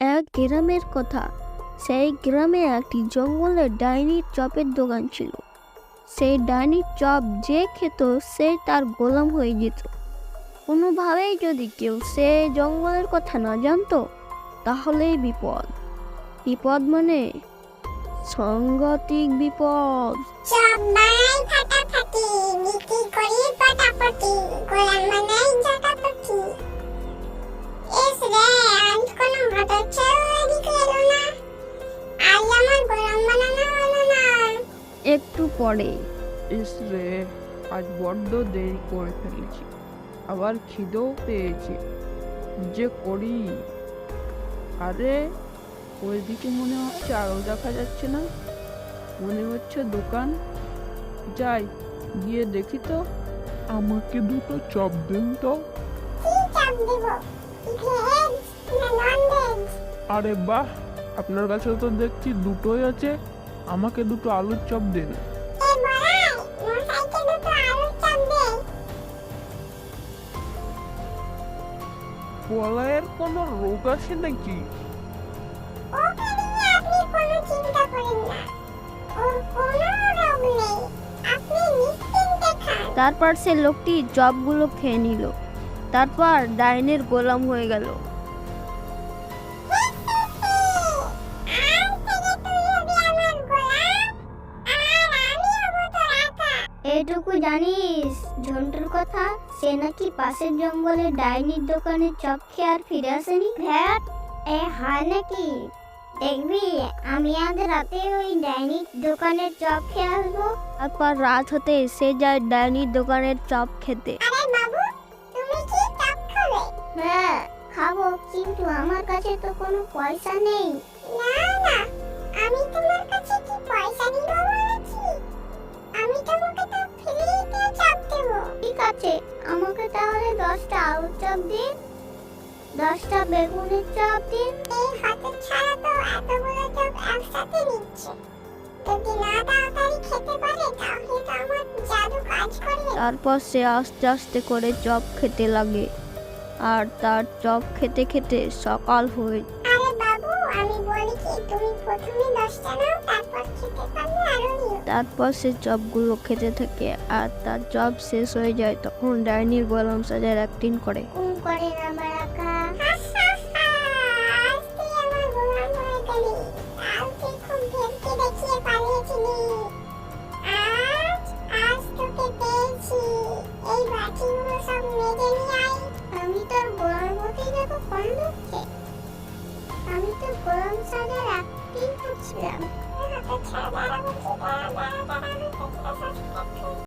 এক গ্রামের কথা। সেই গ্রামে একটি জঙ্গলে ডাইনির চপের দোকান ছিল। সেই ডাইনির চপ যে খেত, সে তার গোলাম হয়ে যেত। কোনোভাবেই যদি কেউ সে জঙ্গলের কথা না জানতো, তাহলেই বিপদ। বিপদ মানে সাংঘাতিক বিপদ। সবাই করি একটু পরে ইস রে আজ বড্ড দেরি করে ফেলেছি। আবার খিদেও পেয়েছে। যে করি? আরে ওইদিকে মনে হচ্ছে আরও দেখা যাচ্ছে না। মনে হচ্ছে দোকান। যাই গিয়ে দেখি তো। আমাকে দুটো চপ দিন তো। আরে বাহ আপনার কাছে তো দেখছি দুটোই আছে। আমাকে দুটো আলুর চপ দিন পলায়ের কোনো রোগ আছে নাকি? তারপর সে লোকটি চপগুলো খেয়ে নিল। তারপর ডাইনের গোলাম হয়ে গেল। এটুকু জানিস? ঝন্টুর কথা? সে নাকি পাশের জঙ্গলে ডাইনির দোকানে চপ খেয়ে আর ফিরে আসেনি? হ্যাঁ এ হয় নাকি? দেখবি আমি আজ রাতে ওই ডাইনির দোকানের চপ খেয়ে আসব। তারপর রাত হতে সে যায় ডাইনির দোকানের চপ খেতে। আরে বাবু তুমি কি চপ খাবে? হ্যাঁ খাব কিন্তু আমার কাছে তো কোনো পয়সা নেই। আমি তোমার কাছে কি ঠিক আছে আমাকে তাহলে দশটা আলুর চপ দিন। দশটা বেগুনের চপ দিন। এই হাতের ছাড়া তো এতগুলো চপ একসাথে নিচ্ছে। যদি না তাড়াতাড়ি খেতে পারে তাহলে তো আমার জাদু কাজ করবে। তারপর সে আস্তে আস্তে করে চপ খেতে লাগে। আর তার চপ খেতে খেতে সকাল হয়ে তারপর সে চপগুলো সে চপগুলো খেতে থাকে আর তার চপ শেষ হয়ে যায় তখন ডাইনির গোলাম সাজার অ্যাক্টিং করে। ছিলাম।